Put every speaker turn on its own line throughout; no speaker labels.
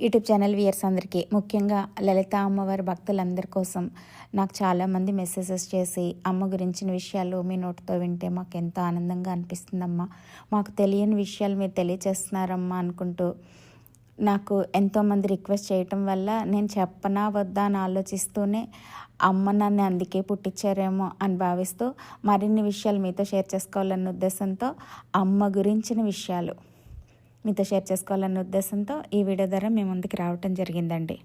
YouTube channel weirs అందరికీ ముఖ్యంగా లలిత అమ్మవారి భక్తులందరి కోసం నాకు చాలామంది మెసేజెస్ చేసి అమ్మ గురించిన విషయాలు మీ నోటితో వింటే మాకు ఎంతో ఆనందంగా అనిపిస్తుందమ్మా. మాకు తెలియని విషయాలు మీరు తెలియచేస్తున్నారమ్మా అనుకుంటూ నాకు ఎంతోమంది రిక్వెస్ట్ చేయటం వల్ల నేను చెప్పనా వద్దా అని ఆలోచిస్తూనే అమ్మ నన్ను అందుకే పుట్టించారేమో అని భావిస్తూ మరిన్ని విషయాలు మీతో షేర్ చేసుకోవాలన్న ఉద్దేశంతో అమ్మ గురించిన విషయాలు మీతో షేర్ చేసుకోవాలన్న ఉద్దేశంతో ఈ వీడియో ద్వారా మీ ముందుకు రావటం జరిగిందండి.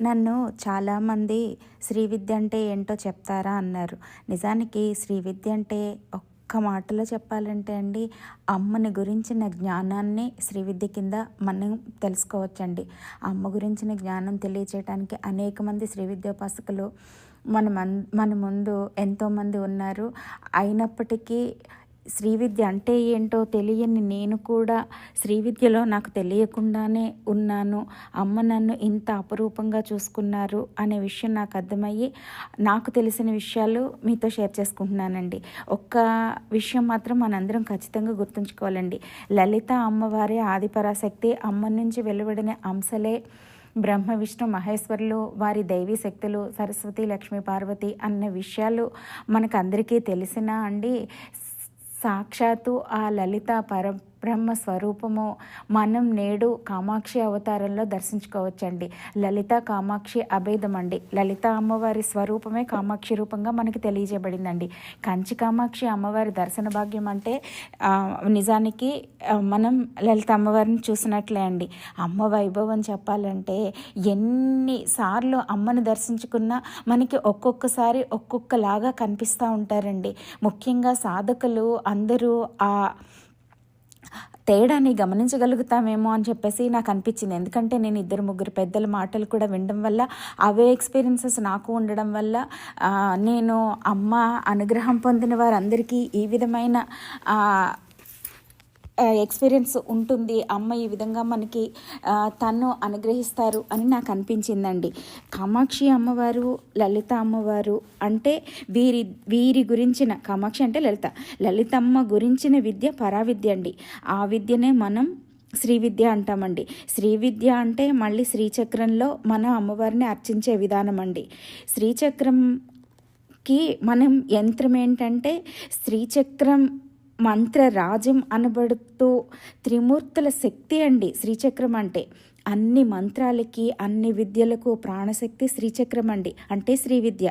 నన్ను చాలామంది శ్రీ విద్య అంటే ఏంటో చెప్తారా అన్నారు. నిజానికి శ్రీ విద్య అంటే ఒక్క మాటలో చెప్పాలంటే అండి అమ్మని గురించిన జ్ఞానాన్ని శ్రీ విద్య కింద మనం తెలుసుకోవచ్చండి. అమ్మ గురించిన జ్ఞానం తెలియచేయడానికి అనేక మంది శ్రీ విద్యోపాసకులు మన మన ముందు ఎంతోమంది ఉన్నారు. అయినప్పటికీ శ్రీ విద్య అంటే ఏంటో తెలియని నేను కూడా శ్రీ విద్యలో నాకు తెలియకుండానే ఉన్నాను. అమ్మ నన్ను ఇంత అపరూపంగా చూసుకున్నారు అనే విషయం నాకు అర్థమయ్యి నాకు తెలిసిన విషయాలు మీతో షేర్ చేసుకుంటున్నానండి. ఒక్క విషయం మాత్రం మనందరం ఖచ్చితంగా గుర్తుంచుకోవాలండి. లలిత అమ్మవారి ఆదిపరాశక్తి అమ్మ నుంచి వెలువడిన అంశలే బ్రహ్మ విష్ణు మహేశ్వరులు వారి దైవీ శక్తులు సరస్వతి లక్ష్మీ పార్వతి అన్న విషయాలు మనకందరికీ తెలిసినా అండి సాక్షాత్తు ఆ లలిత పరబ్రహ్మ స్వరూపము. మనం నేడు కామాక్షి అవతారంలో దర్శించుకోవచ్చండి. లలిత కామాక్షి అభేదం అండి లలిత అమ్మవారి స్వరూపమే కామాక్షి రూపంగా మనకి తెలియజేయబడిందండి. కంచి కామాక్షి అమ్మవారి దర్శన భాగ్యం అంటే నిజానికి మనం లలిత అమ్మవారిని చూసినట్లే అండి. అమ్మ వైభవం చెప్పాలంటే ఎన్నిసార్లు అమ్మను దర్శించుకున్నా మనకి ఒక్కొక్కసారి ఒక్కొక్కలాగా కనిపిస్తూ ఉంటారండి. ముఖ్యంగా సాధకులు అందరూ ఆ తేడాని గమనించగలుగుతామేమో అని చెప్పేసి నాకు అనిపించింది. ఎందుకంటే నేను ఇద్దరు ముగ్గురు పెద్దల మాటలు కూడా వినడం వల్ల అవే ఎక్స్పీరియన్సెస్ నాకు ఉండడం వల్ల నేను అమ్మ అనుగ్రహం పొందిన వారందరికీ ఈ విధమైన ఎక్స్పీరియన్స్ ఉంటుంది. అమ్మ ఈ విధంగా మనకి తను అనుగ్రహిస్తారు అని నాకు అనిపించిందండి. కామాక్షి అమ్మవారు లలిత అమ్మవారు అంటే వీరి వీరి గురించిన కామాక్షి అంటే లలిత. లలితమ్మ గురించిన విద్య పరావిద్య అండి. ఆ విద్యనే మనం శ్రీ విద్య అంటామండి. శ్రీ విద్య అంటే మళ్ళీ శ్రీచక్రంలో మన అమ్మవారిని అర్చించే విధానం అండి. శ్రీచక్రంకి మనం యంత్రం ఏంటంటే శ్రీచక్రం మంత్రరాజ్యం అనబడుతూ త్రిమూర్తుల శక్తి అండి శ్రీచక్రం అంటే. అన్ని మంత్రాలకి అన్ని విద్యలకు ప్రాణశక్తి శ్రీచక్రం అండి. అంటే శ్రీ విద్య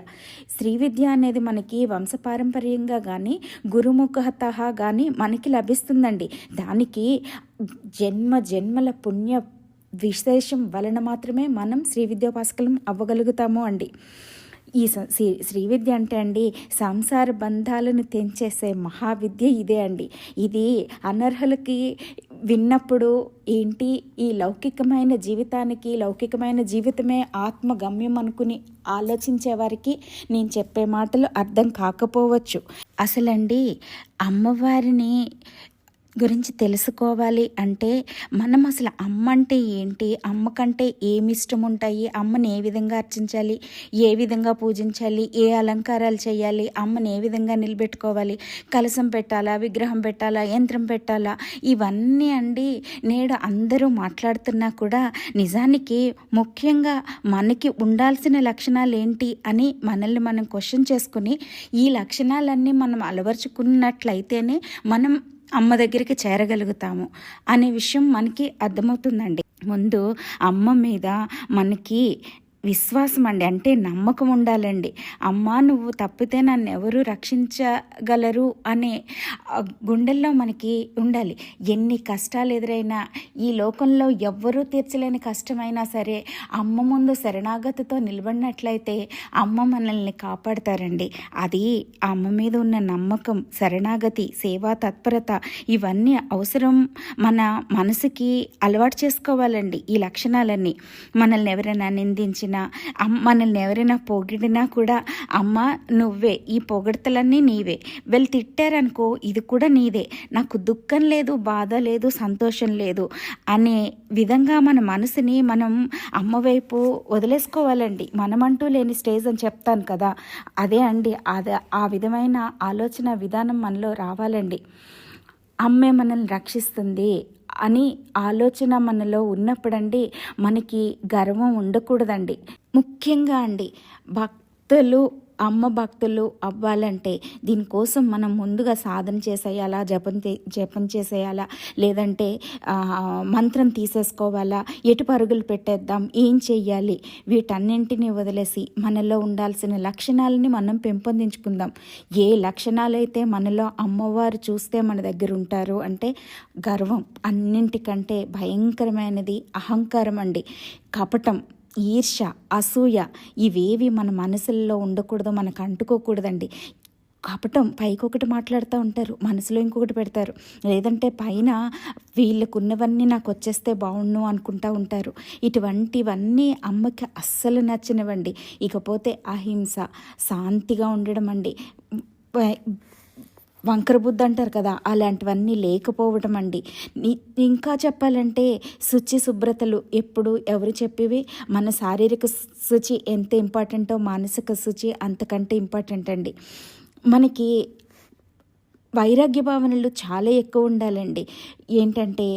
శ్రీ విద్య అనేది మనకి వంశపారంపర్యంగా కానీ గురుముఖత కానీ మనకి లభిస్తుందండి. దానికి జన్మ జన్మల పుణ్య విశేషం వలన మాత్రమే మనం శ్రీ విద్యోపాసకలం అవ్వగలుగుతాము అండి. ఈ శ్రీ శ్రీ విద్య అంటే అండి సంసార బంధాలను తెంచేసే మహావిద్య ఇదే అండి. ఇది అనర్హులకి విన్నప్పుడు ఏంటి? ఈ లౌకికమైన జీవితానికి లౌకికమైన జీవితమే ఆత్మగమ్యం అనుకుని ఆలోచించే వారికి నేను చెప్పే మాటలు అర్థం కాకపోవచ్చు. అసలండి అమ్మవారిని గురించి తెలుసుకోవాలి అంటే మనం అసలు అమ్మ అంటే ఏంటి? అమ్మ కంటే ఏమి ఇష్టం ఉంటాయి? అమ్మని ఏ విధంగా అర్చించాలి? ఏ విధంగా పూజించాలి? ఏ అలంకారాలు చేయాలి? అమ్మని ఏ విధంగా నిలబెట్టుకోవాలి? కలసం పెట్టాలా? విగ్రహం పెట్టాలా? యంత్రం పెట్టాలా? ఇవన్నీ అండి నేడు అందరూ మాట్లాడుతున్నా కూడా నిజానికి ముఖ్యంగా మనకి ఉండాల్సిన లక్షణాలు ఏంటి అని మనల్ని మనం క్వశ్చన్ చేసుకుని ఈ లక్షణాలన్నీ మనం అలవర్చుకున్నట్లయితేనే మనం అమ్మ దగ్గరికి చేరగలుగుతాము అనే విషయం మనకి అర్థమవుతుందండి. ముందు అమ్మ మీద మనకి విశ్వాసం అండి అంటే నమ్మకం ఉండాలండి అమ్మా నువ్వు తప్పితే నన్ను ఎవరు రక్షించగలరు అనే గుండెల్లో మనకి ఉండాలి. ఎన్ని కష్టాలు ఎదురైనా ఈ లోకంలో ఎవ్వరూ తీర్చలేని కష్టమైనా సరే అమ్మ ముందు శరణాగతితో నిలబడినట్లయితే అమ్మ మనల్ని కాపాడతారండి. అది అమ్మ మీద ఉన్న నమ్మకం శరణాగతి సేవా తత్పరత ఇవన్నీ అవసరం మన మనసుకి అలవాటు చేసుకోవాలండి ఈ లక్షణాలన్నీ. మనల్ని ఎవరైనా నిందించి మనల్ని ఎవరైనా పొగిడినా కూడా అమ్మ నువ్వే ఈ పొగడతలన్నీ నీవే. వీళ్ళు తిట్టారనుకో ఇది కూడా నీదే. నాకు దుఃఖం లేదు బాధ లేదు సంతోషం లేదు అనే విధంగా మన మనసుని మనం అమ్మ వైపు వదిలేసుకోవాలండి. మనమంటూ లేని స్టేజ్ అని చెప్తాను కదా. అదే అండి. అదే ఆ విధమైన ఆలోచన విధానం మనలో రావాలండి. అమ్మే మనల్ని రక్షిస్తుంది. అని ఆలోచన మనలో ఉన్నప్పుడండి మనకి గర్వం ఉండకూడదండి. ముఖ్యంగా అండి భక్తులు అమ్మ భక్తులు అవ్వాలంటే దీనికోసం మనం ముందుగా సాధన చేసేయాలా? జపం చే- జపం చేసేయాలా? లేదంటే మంత్రం తీసేసుకోవాలా? ఎటు పరుగులు పెట్టేద్దాం? ఏం చెయ్యాలి? వీటన్నింటినీ వదిలేసి మనలో ఉండాల్సిన లక్షణాలని మనం పెంపొందించుకుందాం. ఏ లక్షణాలైతే మనలో అమ్మవారు చూస్తే మన దగ్గర ఉంటారు అంటే గర్వం అన్నింటికంటే భయంకరమైనది అహంకారం అండి. కపటం. ఈర్ష్య అసూయ ఇవేవి మన మనసుల్లో ఉండకూడదు మనకు అంటుకోకూడదండి. కపటం పైకి ఒకటి మాట్లాడుతూ ఉంటారు మనసులో ఇంకొకటి పెడతారు. లేదంటే పైన వీళ్ళకున్నవన్నీ నాకు వచ్చేస్తే బాగుండు అనుకుంటా ఉంటారు. ఇటువంటివన్నీ అమ్మకి అస్సలు నచ్చినవండి. ఇకపోతే అహింస శాంతిగా ఉండడం అండి వంకర బుద్ధి అంటారు కదా అలాంటివన్నీ లేకపోవడం అండి. ఇంకా చెప్పాలంటే శుచి శుభ్రతలు ఎప్పుడు ఎవరు చెప్పివి? మన శారీరక శుచి ఎంత ఇంపార్టెంటో మానసిక శుచి అంతకంటే ఇంపార్టెంట్ అండి. మనకి వైరాగ్య భావనలు చాలా ఎక్కువ ఉండాలండి. ఏంటంటే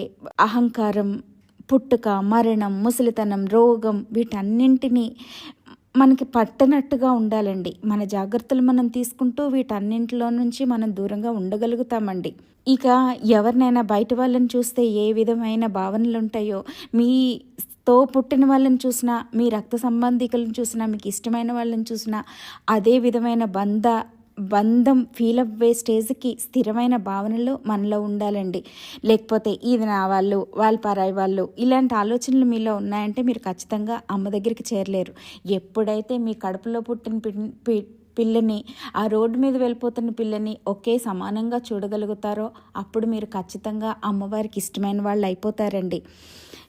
అహంకారం పుట్టుక మరణం ముసలితనం రోగం వీటన్నింటినీ మనకి పట్టనట్టుగా ఉండాలండి. మన జాగ్రత్తలు మనం తీసుకుంటూ వీటన్నింటిలో నుంచి మనం దూరంగా ఉండగలుగుతామండి. ఇక ఎవరినైనా బయట వాళ్ళని చూస్తే ఏ విధమైన భావనలు ఉంటాయో మీ తో పుట్టిన వాళ్ళని చూసినా మీ రక్త సంబంధికులను చూసినా మీకు ఇష్టమైన వాళ్ళని చూసినా అదే విధమైన బంధ బంధం ఫీల్ అవ్వే స్టేజ్కి స్థిరమైన భావనలు మనలో ఉండాలండి. లేకపోతే ఇది నా వాళ్ళు వాళ్ళ పరాయి వాళ్ళు ఇలాంటి ఆలోచనలు మీలో ఉన్నాయంటే మీరు ఖచ్చితంగా అమ్మ దగ్గరికి చేరలేరు. ఎప్పుడైతే మీ కడుపులో పుట్టిన పి- పిల్లని ఆ రోడ్డు మీద వెళ్ళిపోతున్న పిల్లని ఒకే సమానంగా చూడగలుగుతారో అప్పుడు మీరు ఖచ్చితంగా అమ్మవారికి ఇష్టమైన వాళ్ళు అయిపోతారండి.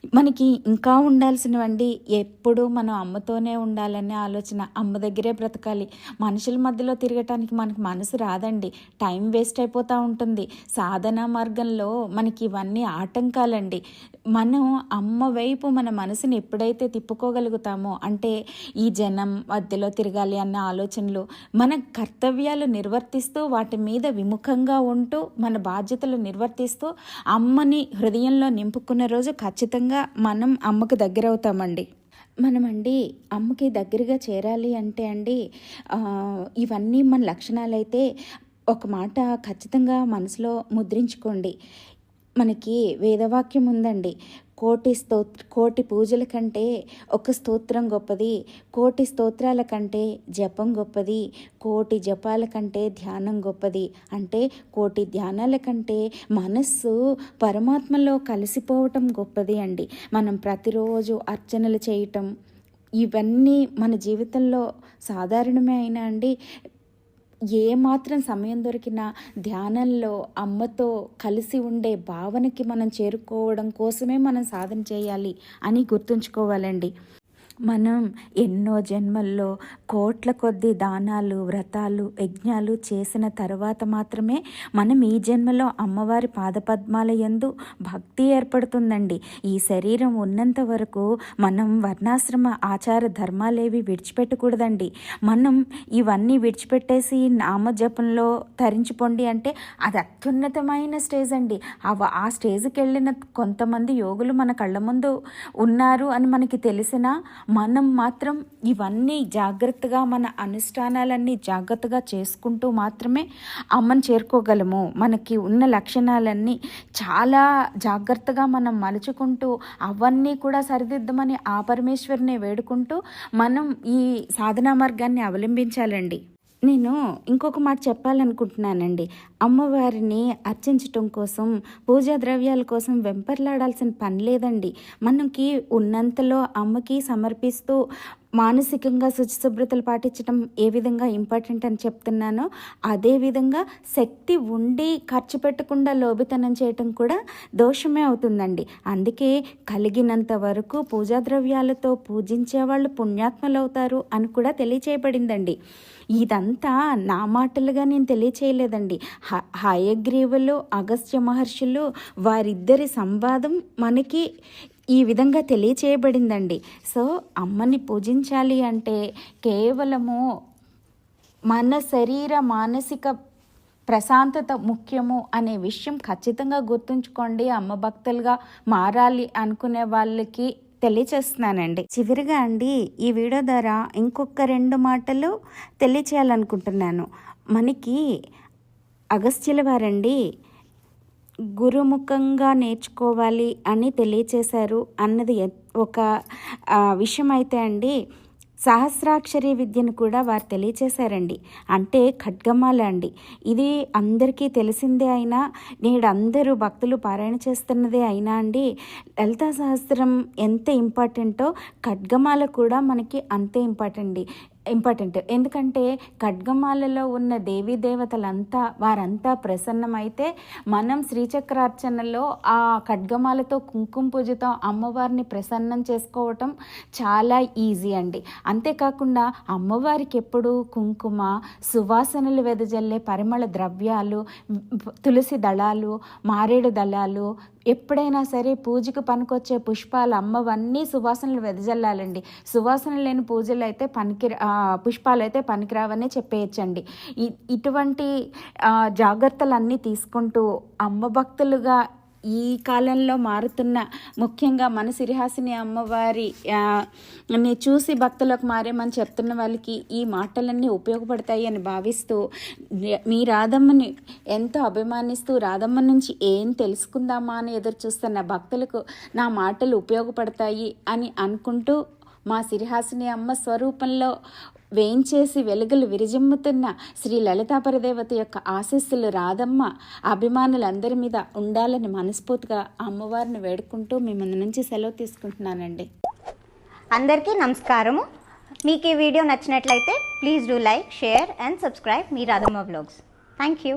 మనకి ఇంకా ఉండాల్సినవండి. ఎప్పుడూ మనం అమ్మతోనే ఉండాలనే ఆలోచన. అమ్మ దగ్గరే బ్రతకాలి. మనుషుల మధ్యలో తిరగటానికి మనకు మనసు రాదండి. టైం వేస్ట్ అయిపోతూ ఉంటుంది. సాధన మార్గంలో మనకి ఇవన్నీ ఆటంకాలండి. మనం అమ్మ వైపు మన మనసుని ఎప్పుడైతే తిప్పుకోగలుగుతామో అంటే ఈ జనం మధ్యలో తిరగాలి అన్న ఆలోచనలు మన కర్తవ్యాలు నిర్వర్తిస్తూ వాటి మీద విముఖంగా ఉంటూ మన బాధ్యతలు నిర్వర్తిస్తూ అమ్మని హృదయంలో నింపుకున్న రోజు ఖచ్చితంగా మనం అమ్మకు దగ్గర అవుతామండి మనమండి అమ్మకి దగ్గరగా చేరాలి అంటే అండి ఇవన్నీ మన లక్షణాలైతే ఒక మాట ఖచ్చితంగా మనసులో ముద్రించుకోండి. మనకి వేదవాక్యం ఉందండి కోటి స్తోత్ర కోటి పూజల కంటే ఒక స్తోత్రం గొప్పది. కోటి స్తోత్రాల కంటే జపం గొప్పది. కోటి జపాల కంటే ధ్యానం గొప్పది. అంటే కోటి ధ్యానాల కంటే మనస్సు పరమాత్మలో కలిసిపోవటం గొప్పది అండి. మనం ప్రతిరోజు అర్చనలు చేయటం ఇవన్నీ మన జీవితంలో సాధారణమే అయినా అండి. ఏ మాత్రం సమయం దొరికినా ధ్యానంలో అమ్మతో కలిసి ఉండే భావనకి మనం చేరుకోవడం కోసమే మనం సాధన చేయాలి అని గుర్తుంచుకోవాలండి. మనం ఎన్నో జన్మల్లో కోట్ల కొద్ది దానాలు వ్రతాలు యజ్ఞాలు చేసిన తర్వాత మాత్రమే మనం ఈ జన్మలో అమ్మవారి పాదపద్మాల యందు భక్తి ఏర్పడుతుందండి. ఈ శరీరం ఉన్నంత వరకు మనం వర్ణాశ్రమ ఆచార ధర్మాలేవి విడిచిపెట్టకూడదండి. మనం ఇవన్నీ విడిచిపెట్టేసి నామజపంలో తరించిపోండి అంటే అది అత్యున్నతమైన స్టేజ్ అండి. అవ ఆ స్టేజ్కి వెళ్ళిన కొంతమంది యోగులు మన కళ్ళ ముందు ఉన్నారు అని మనకి తెలిసినా మనం మాత్రం ఇవన్నీ జాగ్రత్తగా మన అనుష్ఠానాలన్నీ జాగ్రత్తగా చేసుకుంటూ మాత్రమే అమ్మని చేరుకోగలము. మనకి ఉన్న లక్షణాలన్నీ చాలా జాగ్రత్తగా మనం మలుచుకుంటూ అవన్నీ కూడా సరిదిద్దమని ఆ పరమేశ్వరిని వేడుకుంటూ మనం ఈ సాధనా మార్గాన్ని అవలంబించాలండి. నేను ఇంకొక మాట చెప్పాలనుకుంటున్నానండి. అమ్మవారిని అర్చించటం కోసం పూజా ద్రవ్యాల కోసం వెంపర్లాడాల్సిన పని లేదండి. మనకి ఉన్నంతలో అమ్మకి సమర్పిస్తూ మానసికంగా శుచిశుభ్రతలు పాటించడం ఏ విధంగా ఇంపార్టెంట్ అని చెప్తున్నానో అదే విధంగా శక్తి ఉండి ఖర్చు పెట్టకుండా లోభితనం చేయటం కూడా దోషమే అవుతుందండి. అందుకే కలిగినంత వరకు పూజా ద్రవ్యాలతో పూజించే వాళ్ళు పుణ్యాత్మలు అవుతారు అని కూడా తెలియచేయబడిందండి. ఇదంతా నా మాటలుగా నేను తెలియచేయలేదండి. హ హయగ్రీవులు అగస్త్య మహర్షులు వారిద్దరి సంవాదం మనకి ఈ విధంగా తెలియచేయబడిందండి. సో అమ్మని పూజించాలి అంటే కేవలము మన శరీర మానసిక ప్రశాంతత ముఖ్యము అనే విషయం ఖచ్చితంగా గుర్తుంచుకోండి. అమ్మ భక్తులుగా మారాలి అనుకునే వాళ్ళకి తెలియచేస్తున్నానండి. చివరిగా అండి ఈ వీడియో ద్వారా ఇంకొక రెండు మాటలు తెలియచేయాలనుకుంటున్నాను. మనకి అగస్త్యుల వారండి గురుముఖంగా నేర్చుకోవాలి అని తెలియచేశారు అన్నది ఒక విషయం అయితే అండి. సహస్రాక్షరి విద్యను కూడా వారు తెలియచేశారండి. అంటే ఖడ్గమాల అండి. ఇది అందరికీ తెలిసిందే అయినా నేడు అందరూ భక్తులు పారాయణ చేస్తున్నదే అయినా అండి లలితా సహస్రం ఎంత ఇంపార్టెంటో ఖడ్గమాల కూడా మనకి అంతే ఇంపార్టెంట్ ఇంపార్టెంట్. ఎందుకంటే ఖడ్గమాలలో ఉన్న దేవీ దేవతలంతా వారంతా ప్రసన్నమైతే మనం శ్రీచక్రార్చనలో ఆ ఖడ్గమాలతో కుంకుమ పూజతో అమ్మవారిని ప్రసన్నం చేసుకోవటం చాలా ఈజీ అండి. అంతేకాకుండా అమ్మవారికి ఎప్పుడు కుంకుమ సువాసనలు వెదజల్లే పరిమళ ద్రవ్యాలు తులసి దళాలు మారేడు దళాలు ఎప్పుడైనా సరే పూజకు పనికొచ్చే పుష్పాలు అమ్మవన్నీ సువాసనలు వెదజల్లాలండి. సువాసన లేని పూజలు అయితే పనికి పుష్పాలు అయితే పనికిరావనే చెప్పేయచ్చండి. ఇ- ఇటువంటి జాగ్రత్తలన్నీ తీసుకుంటూ అమ్మ భక్తులుగా ఈ కాలంలో మారుతున్న ముఖ్యంగా మన సిరిహాసిని అమ్మవారి చూసి భక్తులకు మారేమని చెప్తున్న వాళ్ళకి ఈ మాటలన్నీ ఉపయోగపడతాయి అని భావిస్తూ మీ రాధమ్మని ఎంతో అభిమానిస్తూ రాధమ్మ నుంచి ఏం తెలుసుకుందామా అని ఎదురు చూస్తున్న భక్తులకు నా మాటలు ఉపయోగపడతాయి అని అనుకుంటూ మా సిరిహాసిని అమ్మ స్వరూపంలో వేయించేసి వెలుగులు విరిజిమ్ముతున్న శ్రీ లలితాపరదేవత యొక్క ఆశీస్సులు రాధమ్మ అభిమానులందరి మీద ఉండాలని మనస్ఫూర్తిగా అమ్మవారిని వేడుకుంటూ మీ ముందు నుంచి సెలవు తీసుకుంటున్నానండి.
అందరికీ నమస్కారము. మీకు ఈ వీడియో నచ్చినట్లయితే please do like share and subscribe me Radhamma vlogs thank you.